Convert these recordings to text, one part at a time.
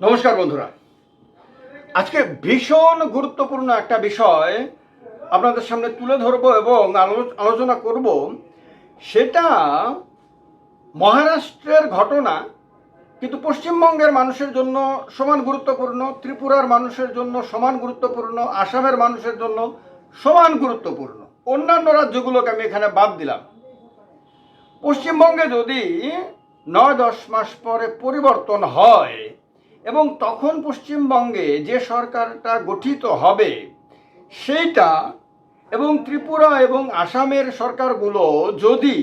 নমস্কার বন্ধুরা। আজকে ভীষণ গুরুত্বপূর্ণ একটা বিষয় আপনাদের সামনে তুলে ধরব এবং আলোচনা করব। সেটা মহারাষ্ট্রের ঘটনা, কিন্তু পশ্চিমবঙ্গের মানুষের জন্য সমান গুরুত্বপূর্ণ, ত্রিপুরার মানুষের জন্য সমান গুরুত্বপূর্ণ, আসামের মানুষের জন্য সমান গুরুত্বপূর্ণ। অন্যান্য রাজ্যগুলোকে আমি এখানে বাদ দিলাম। পশ্চিমবঙ্গে যদি নয় দশ মাস পরে পরিবর্তন হয় এবং তখন পশ্চিমবঙ্গে যে সরকারটা গঠিত হবে, সেইটা এবং ত্রিপুরা এবং আসামের সরকারগুলো যদি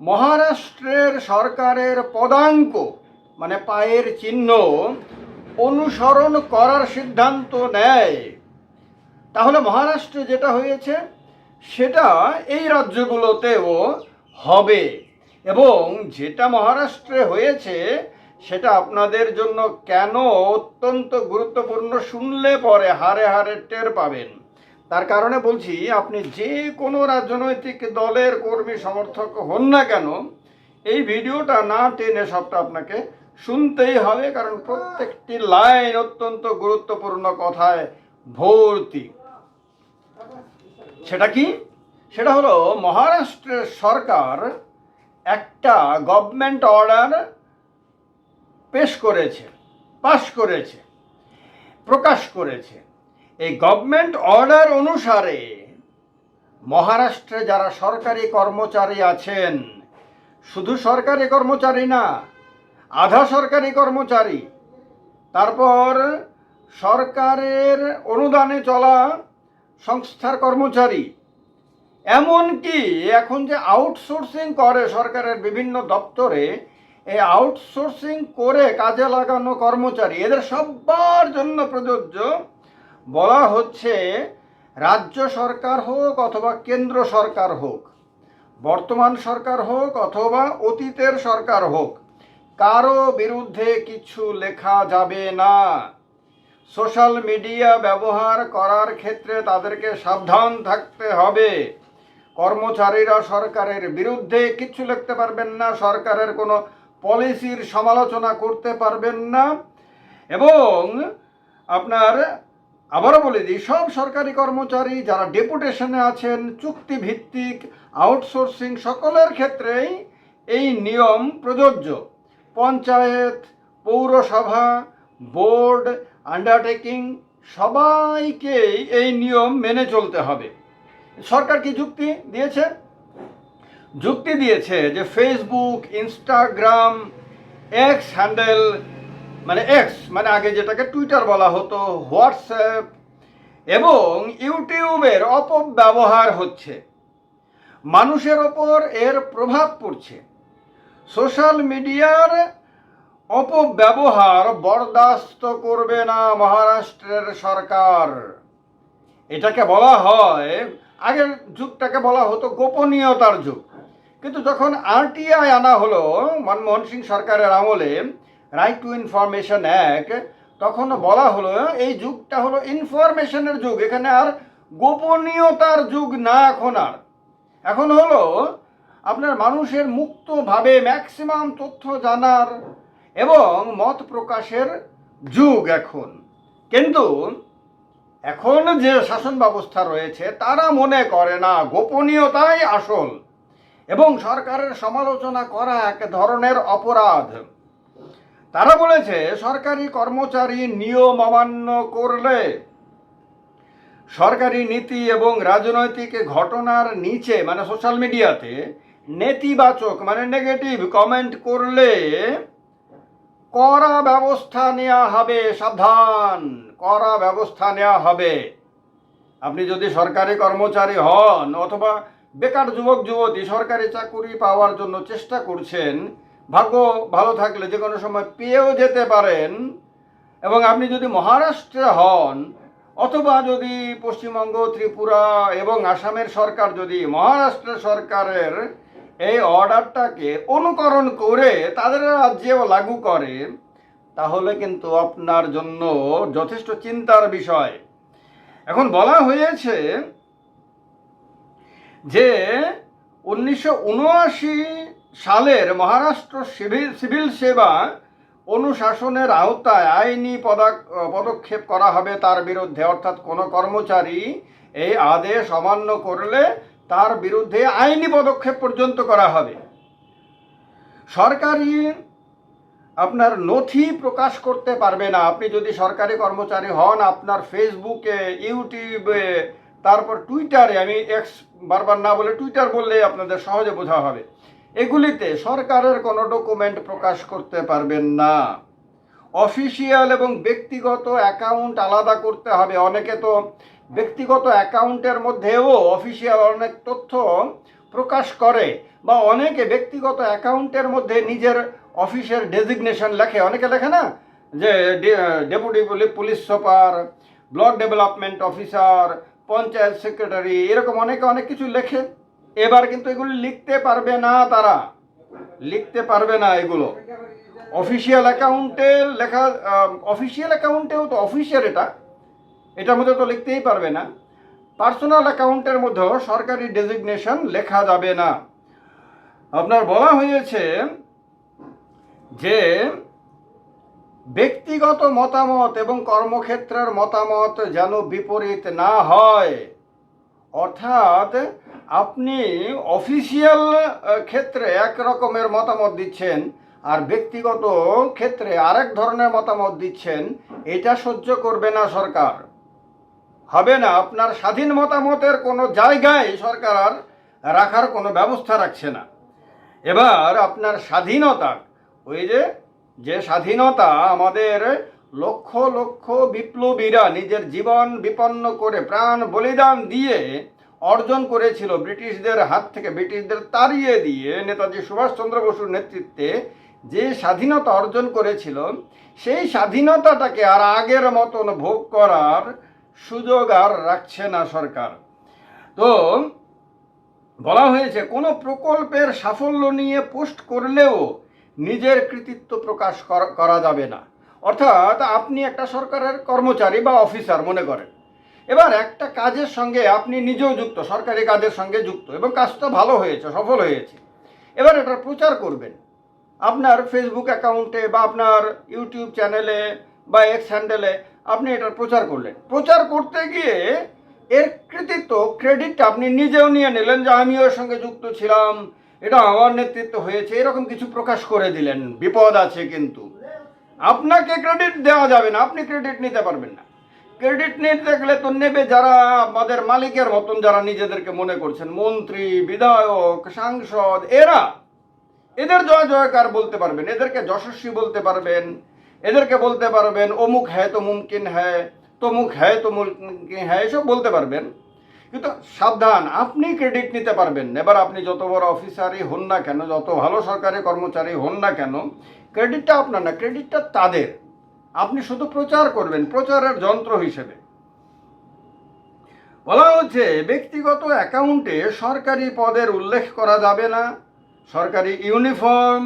মহারাষ্ট্রের সরকারের পদাঙ্ক মানে পায়ের চিহ্ন অনুসরণ করার সিদ্ধান্ত নেয়, তাহলে মহারাষ্ট্রে যেটা হয়েছে, সেটা এই রাজ্যগুলোতেও হবে এবং যেটা মহারাষ্ট্রে হয়েছে সেটা আপনাদের জন্য কেন অত্যন্ত গুরুত্বপূর্ণ শুনলে পরে হারে হারে টের পাবেন। তার কারণে বলছি, আপনি যে কোনো রাজনৈতিক দলের কর্মী সমর্থক হন না কেন, এই ভিডিওটা না টেনে সবটা আপনাকে শুনতেই হবে, কারণ প্রত্যেকটি লাইন অত্যন্ত গুরুত্বপূর্ণ কথায় ভর্তি। সেটা কি? সেটা হলো, মহারাষ্ট্রের সরকার একটা গভর্নমেন্ট অর্ডার পেশ করেছে, পাশ করেছে, প্রকাশ করেছে। এই গভর্নমেন্ট অর্ডার অনুসারে মহারাষ্ট্রে যারা সরকারি কর্মচারী আছেন, শুধু সরকারি কর্মচারী না, আধা সরকারি কর্মচারী, তারপর সরকারের অনুদানে চলা সংস্থার কর্মচারী, এমনকি এখন যে আউটসোর্সিং করে সরকারের বিভিন্ন দপ্তরে এই আউটসোর্সিং করে কাজে লাগানো কর্মচারী, এদের সবার জন্য প্রযোজ্য বলা হচ্ছে রাজ্য সরকার হোক অথবা কেন্দ্র সরকার হোক, বর্তমান সরকার হোক অথবা অতীতের সরকার হোক, কারও বিরুদ্ধে কিছু লেখা যাবে না। সোশ্যাল মিডিয়া ব্যবহার করার ক্ষেত্রে তাদেরকে সাবধান থাকতে হবে। কর্মচারীরা সরকারের বিরুদ্ধে কিছু লিখতে পারবেন না, সরকারের কোনো পলিসির সমালোচনা করতে পারবেন না। এবং আপনার আবারও বলে দিই, সব সরকারি কর্মচারী যারা ডেপুটেশনে আছেন, চুক্তিভিত্তিক, আউটসোর্সিং, সকলের ক্ষেত্রেই এই নিয়ম প্রযোজ্য। পঞ্চায়েত, পৌরসভা, বোর্ড, আন্ডারটেকিং, সবাইকেই এই নিয়ম মেনে চলতে হবে। সরকার কি যুক্তি দিয়েছে? যুক্তি দিয়েছে যে ফেসবুক ইনস্টাগ্রাম এক্স হ্যান্ডেল মানে এক্স মানে আগে যেটাকে টুইটার বলা হতো হোয়াটসঅ্যাপ এবং ইউটিউবের অপব্যবহার হচ্ছে। মানুষের ওপর এর প্রভাব পড়ছে। সোশ্যাল মিডিয়ার অপব্যবহার বরদাস্ত করবে না মহারাষ্ট্রের সরকার। এটাকে বলা হয়, আগের যুগটাকে বলা হতো গোপনীয়তার যুগ। কিন্তু যখন আরটিআই আনা হলো, মনমোহন সিং সরকারের আমলে রাইট টু ইনফরমেশন অ্যাক্ট তখন বলা হলো, এই যুগটা হলো ইনফরমেশনের যুগ, এখানে আর গোপনীয়তার যুগ না এখন আর। এখন হলো, আপনার মানুষের মুক্তভাবে ম্যাক্সিমাম তথ্য জানার এবং মত প্রকাশের যুগ এখন। কিন্তু এখন যে শাসন ব্যবস্থা রয়েছে, তারা মনে করে না, গোপনীয়তাই আসল। এবং সরকারের সমালোচনা করা এক ধরনের অপরাধ। তারা বলেছে, সরকারি কর্মচারী নিয়ম অমান্য করলে সরকারি নীতি এবং রাজনৈতিক ঘটনার নিচে মানে সোশ্যাল মিডিয়াতে, নেতিবাচক মানে নেগেটিভ কমেন্ট করলে করা ব্যবস্থা নেওয়া হবে, সাবধান করা ব্যবস্থা নেওয়া হবে। আপনি যদি সরকারি কর্মচারী হন অথবা বেকার যুবক, যুবতী সরকারি চাকুরি পাওয়ার জন্য চেষ্টা করছেন। ভাগ্য ভালো থাকলে যে কোনো সময় পেয়েও যেতে পারেন। এবং আপনি যদি মহারাষ্ট্রে হন, অথবা যদি পশ্চিমবঙ্গ, ত্রিপুরা এবং আসামের সরকার যদি মহারাষ্ট্র সরকারের এই অর্ডারটাকে অনুকরণ করে তাদের রাজ্যেও লাগু করে, তাহলে কিন্তু আপনার জন্য যথেষ্ট চিন্তার বিষয়। এখন বলা হয়েছে যে উনিশশো উনআশি সালের মহারাষ্ট্র সিভিল সিভিল সেবা অনুশাসনের আওতায় আইনি পদক- পদক্ষেপ করা হবে তার বিরুদ্ধে। অর্থাৎ কোনো কর্মচারী এই আদেশ অমান্য করলে তার বিরুদ্ধে আইনি পদক্ষেপ পর্যন্ত করা হবে। সরকারি আপনার নথি প্রকাশ করতে পারবে না। আপনি যদি সরকারি কর্মচারী হন, আপনার ফেসবুকে ইউটিউবে তারপর টুইটারে আমি এক্স বারবার না বলে টুইটার বললে আপনাদের সহজে বোঝা হবে। এগুলিতে সরকারের কোনো ডকুমেন্ট প্রকাশ করতে পারবেন না। অফিসিয়াল এবং ব্যক্তিগত অ্যাকাউন্ট আলাদা করতে হবে। অনেকে তো ব্যক্তিগত অ্যাকাউন্টের মধ্যেও অফিসিয়াল অনেক তথ্য প্রকাশ করে বা অনেকে ব্যক্তিগত অ্যাকাউন্টের মধ্যে নিজের অফিসের ডেজিগনেশন লেখে। অনেকে লেখে না? যে deputy police super block development officer panchayat secretary, এরকম অনেকে অনেক কিছু লেখে। এবার কিন্তু এগুলো লিখতে পারবে না তারা। লিখতে পারবে না এগুলো। অফিসিয়াল অ্যাকাউন্টে লেখা অফিসিয়াল অ্যাকাউন্টেও তো অফিসের এটা। এটার মধ্যে তো লিখতেই পারবে না। পার্সোনাল অ্যাকাউন্টের মধ্যেও সরকারি ডেজিগনেশন লেখা যাবে না। আপনার বলা হয়েছে যে ব্যক্তিগত মতামত এবং কর্মক্ষেত্রের মতামত যেন বিপরীত না হয়। অর্থাৎ আপনি অফিসিয়াল ক্ষেত্রে এক রকমের মতামত দিচ্ছেন আর ব্যক্তিগত ক্ষেত্রে আরেক ধরনের মতামত দিচ্ছেন, এটা সহ্য করবে না সরকার। হবে না, আপনার স্বাধীন মতামতের কোনো জায়গায় সরকার আর রাখার কোনো ব্যবস্থা রাখছে না। এবার আপনার স্বাধীনতা, ওই যে যে স্বাধীনতা আমাদের লক্ষ লক্ষ বিপ্লবীরা নিজের জীবন বিপন্ন করে প্রাণ বলিদান দিয়ে অর্জন করেছিল, ব্রিটিশদের হাত থেকে ব্রিটিশদের তাড়িয়ে দিয়ে নেতাজি সুভাষচন্দ্র বসুর নেতৃত্বে যে স্বাধীনতা অর্জন করেছিল, সেই স্বাধীনতাটাকে আর আগের মতন ভোগ করার সুযোগ আর রাখছে না সরকার। তো বলা হয়েছে, কোনো প্রকল্পের সাফল্য নিয়ে পোস্ট করলেও নিজের কৃতিত্ব প্রকাশ করা- যাবে না। অর্থাৎ আপনি একটা সরকারের কর্মচারী বা অফিসার মনে করেন। এবার একটা কাজের সঙ্গে আপনি নিজেও যুক্ত, সরকারি কাজের সঙ্গে যুক্ত, এবং কাজটা ভালো হয়েছে, সফল হয়েছে। এবার এটা প্রচার করবেন। আপনার ফেসবুক অ্যাকাউন্টে বা আপনার ইউটিউব চ্যানেলে বা এক্স হ্যান্ডেলে আপনি এটার প্রচার করলেন। প্রচার করতে গিয়ে এর কৃতিত্ব ক্রেডিটটা আপনি নিজেও নিয়ে নিলেন যে আমিও এর সঙ্গে যুক্ত ছিলাম এটা আমার নেতৃত্ব হয়েছে, এরকম কিছু প্রকাশ করে দিলেন, বিপদ আছে কিন্তু। আপনাকে ক্রেডিট দেওয়া যাবে না, আপনি ক্রেডিট নিতে পারবেন না। ক্রেডিট নিতে গেলে তো নেবে যারা, আমাদের মালিকের মতন যারা নিজেদেরকে মনে করছেন, মন্ত্রী, বিধায়ক, সাংসদ, এরা। এদের জয় জয়কার বলতে পারবেন, এদেরকে যশস্বী বলতে পারবেন, এদেরকে বলতে পারবেন, অমুক হ্যায় তো মুমকিন হ্যায়, তমুক হ্যায় তো মুমকিন হ্যায়, এসব বলতে পারবেন। কিন্তু সাবধান, আপনি ক্রেডিট নিতে পারবেন। এবার আপনি যত বড় অফিসারই হন না কেন, যত ভালো সরকারি কর্মচারী হন না কেন ক্রেডিটটা আপনার না ক্রেডিটটা তাদের। আপনি শুধু প্রচার করবেন, প্রচারের যন্ত্র হিসেবে। বলা হচ্ছে, ব্যক্তিগত অ্যাকাউন্টে সরকারি পদের উল্লেখ করা যাবে না। সরকারি ইউনিফর্ম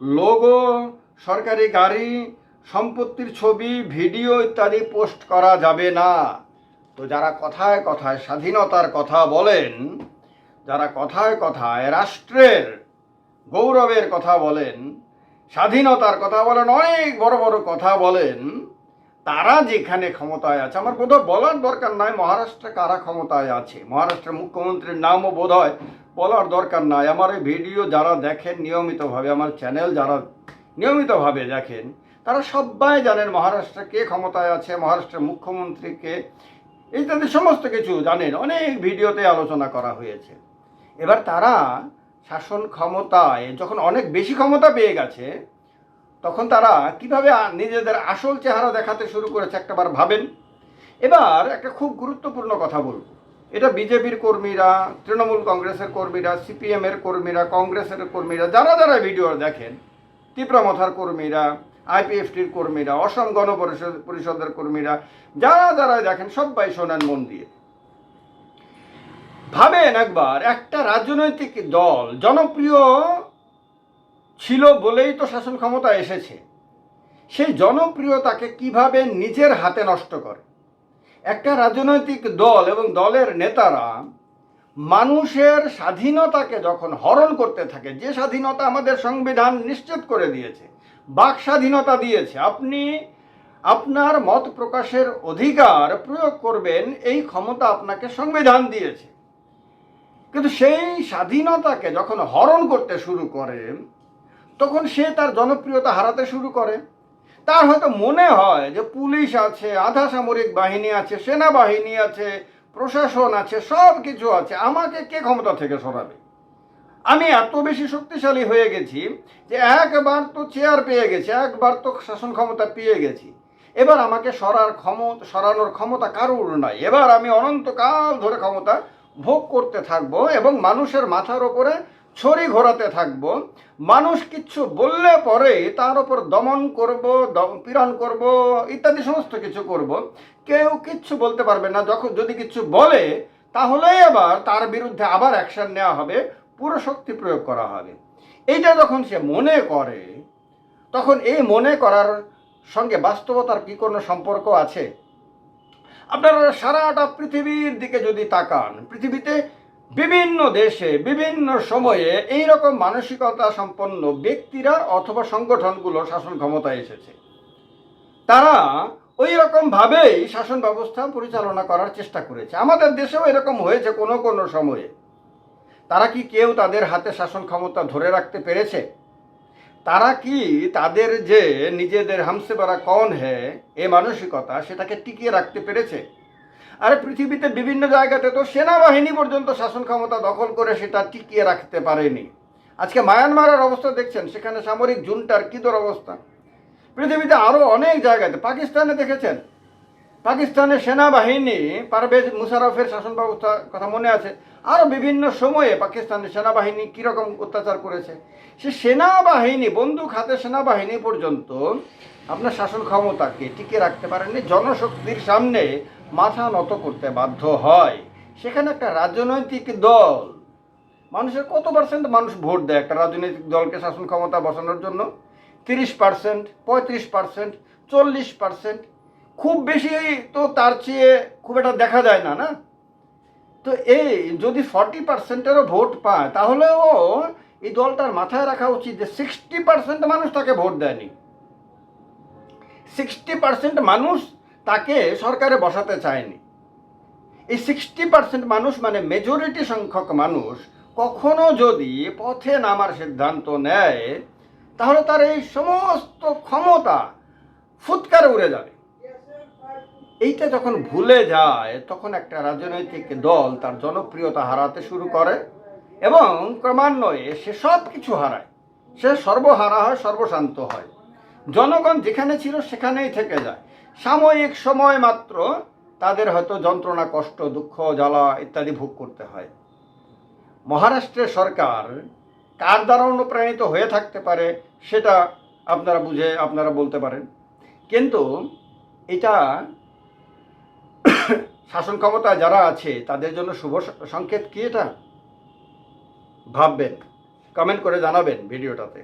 লোগো সরকারি গাড়ি, সম্পত্তির ছবি ভিডিও ইত্যাদি পোস্ট করা যাবে না। তো যারা কথায় কথায় স্বাধীনতার কথা বলেন, যারা কথায় কথায় রাষ্ট্রের গৌরবের কথা বলেন, স্বাধীনতার কথা বলেন, অনেক বড় বড় কথা বলেন, তারা যেখানে ক্ষমতায় আছে, আমার বোধহয় বলার দরকার নাই মহারাষ্ট্রে কারা ক্ষমতায় আছে। মহারাষ্ট্রের মুখ্যমন্ত্রীর নামও বোধ হয় বলার দরকার নাই। আমার এই ভিডিও যারা দেখেন, নিয়মিতভাবে, আমার চ্যানেল যারা নিয়মিতভাবে দেখেন, তারা সবাই জানেন মহারাষ্ট্রে কে ক্ষমতায় আছে, মহারাষ্ট্রের মুখ্যমন্ত্রী কে ইত্যাদি সমস্ত কিছু জানেন। অনেক ভিডিওতে আলোচনা করা হয়েছে। এবার তারা শাসন ক্ষমতায় যখন অনেক বেশি ক্ষমতা পেয়ে গেছে, তখন তারা কীভাবে নিজেদের আসল চেহারা দেখাতে শুরু করেছে একটাবার ভাবেন। এবার একটা খুব গুরুত্বপূর্ণ কথা বলব। এটা বিজেপির কর্মীরা, তৃণমূল কংগ্রেসের কর্মীরা, সিপিএমের কর্মীরা, কংগ্রেসের কর্মীরা, যারা যারা ভিডিও দেখেন তীব্রমথার কর্মীরা আইপিএফটির কর্মীরা, অসম গণ পরিষদ পরিষদের কর্মীরা, যারা যারা দেখেন সবাই শোনেন মন দিয়ে। ভাবেন একবার, একটা রাজনৈতিক দল জনপ্রিয় ছিল বলেই তো শাসন ক্ষমতা এসেছে। সেই জনপ্রিয়তাকে কীভাবে নিজের হাতে নষ্ট করে? একটা রাজনৈতিক দল এবং দলের নেতারা মানুষের স্বাধীনতাকে যখন হরণ করতে থাকে, যে স্বাধীনতা আমাদের সংবিধান নিশ্চিত করে দিয়েছে বাক স্বাধীনতা দিয়েছে। আপনি আপনার মত প্রকাশের অধিকার প্রয়োগ করবেন, এই ক্ষমতা আপনাকে সংবিধান দিয়েছে। কিন্তু সেই স্বাধীনতাকে যখন হরণ করতে শুরু করে, তখন সে তার জনপ্রিয়তা হারাতে শুরু করে। তার হয়তো মনে হয় যে পুলিশ আছে, আধা সামরিক বাহিনী আছে, সেনাবাহিনী আছে, প্রশাসন আছে সব কিছু আছে। আমাকে কে ক্ষমতা থেকে সরাবে? আমি এত বেশি শক্তিশালী হয়ে গেছি যে একবার তো চেয়ার পেয়ে গেছি, একবার তো শাসন ক্ষমতা পেয়ে গেছি। এবার আমাকে সরার ক্ষমতা, সরানোর ক্ষমতা কারুর নাই? এবার আমি অনন্তকাল ধরে ক্ষমতা ভোগ করতে থাকব এবং মানুষের মাথার ওপরে ছড়ি ঘোরাতে থাকব। মানুষ কিচ্ছু বললে পরে তার ওপর দমন করব পীড়ন করব, ইত্যাদি সমস্ত কিছু করব। কেউ কিচ্ছু বলতে পারবে না। যখন যদি কিছু বলে তাহলেই আবার তার বিরুদ্ধে আবার অ্যাকশন নেওয়া হবে। পুরো শক্তি প্রয়োগ করা হবে। এইটা যখন সে মনে করে, তখন এই মনে করার সঙ্গে বাস্তবতার কি কোনো সম্পর্ক আছে? আপনারা সারাটা পৃথিবীর দিকে যদি তাকান, পৃথিবীতে বিভিন্ন দেশে, বিভিন্ন সময়ে এই রকম মানসিকতা সম্পন্ন ব্যক্তিরা অথবা সংগঠনগুলো শাসন ক্ষমতায় এসেছে। তারা ওই রকম ভাবেই শাসন ব্যবস্থা পরিচালনা করার চেষ্টা করেছে। আমাদের দেশেও এরকম হয়েছে কোনো কোনো সময়ে। তারা কি কেউ তাদের হাতে শাসন ক্ষমতা ধরে রাখতে পেরেছে? তারা কি তাদের যে নিজেদের হামসে বারা কন হ্যাঁ এ মানসিকতা সেটাকে টিকিয়ে রাখতে পেরেছে? আরে পৃথিবীতে বিভিন্ন জায়গাতে তো সেনাবাহিনী পর্যন্ত শাসন ক্ষমতা দখল করে সেটা টিকিয়ে রাখতে পারেনি। আজকে মায়ানমারের অবস্থা দেখছেন, সেখানে সামরিক জুনটার কী অবস্থা? পৃথিবীতে আরও অনেক জায়গাতে, পাকিস্তানে দেখেছেন? পাকিস্তানের সেনাবাহিনী পারভেজ মুশারফের শাসন ব্যবস্থা কথা মনে আছে? আরও বিভিন্ন সময়ে পাকিস্তানের সেনাবাহিনী কীরকম অত্যাচার করেছে? সে সেনাবাহিনী, বন্দুক হাতে সেনাবাহিনী পর্যন্ত আপনার শাসন ক্ষমতাকে টিকে রাখতে পারেননি জনশক্তির সামনে মাথা নত করতে বাধ্য হয়। সেখানে একটা রাজনৈতিক দল। মানুষের কত পার্সেন্ট মানুষ ভোট দেয় একটা রাজনৈতিক দলকে শাসন ক্ষমতা বসানোর জন্য? তিরিশ পার্সেন্ট পঁয়ত্রিশ পার্সেন্ট চল্লিশ পার্সেন্ট খুব বেশি তো তার চেয়ে খুব একটা দেখা যায় না না? তো এই যদি ফর্টি পার্সেন্টেরও ভোট পায়, তাহলেও এই দলটার মাথায় রাখা উচিত যে সিক্সটি পার্সেন্ট মানুষ তাকে ভোট দেয়নি। সিক্সটি পার্সেন্ট মানুষ তাকে সরকারে বসাতে চায়নি। এই সিক্সটি পার্সেন্ট মানুষ মানে মেজরিটি সংখ্যক মানুষ কখনো যদি পথে নামার সিদ্ধান্ত নেয়, তাহলে তার এই সমস্ত ক্ষমতা ফুৎকারে উড়ে যাবে। এইটা যখন ভুলে যায়, তখন একটা রাজনৈতিক দল তার জনপ্রিয়তা হারাতে শুরু করে এবং ক্রমান্বয়ে সে সব কিছু হারায়। সে সর্বহারা হয়, সর্বশান্ত হয়। জনগণ যেখানে ছিল সেখানেই থেকে যায়। সাময়িক সময় মাত্র তাদের হয়তো যন্ত্রণা, কষ্ট, দুঃখ, জ্বালা ইত্যাদি ভোগ করতে হয়। মহারাষ্ট্রের সরকার কার দ্বারা অনুপ্রাণিত হয়ে থাকতে পারে সেটা আপনারা বুঝে, আপনারা বলতে পারেন। কিন্তু এটা শাসন ক্ষমতা যারা আছে, তাদের জন্য শুভ সংকেত কি এটা? ভাববেন কমেন্ট করে জানাবেন ভিডিওটাতে।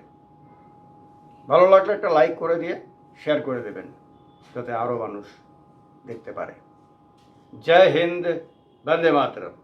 ভালো লাগলে একটা লাইক করে দিয়ে শেয়ার করে দেবেন, যাতে আরও মানুষ দেখতে পারে। জয় হিন্দ, বন্দে মাতরম।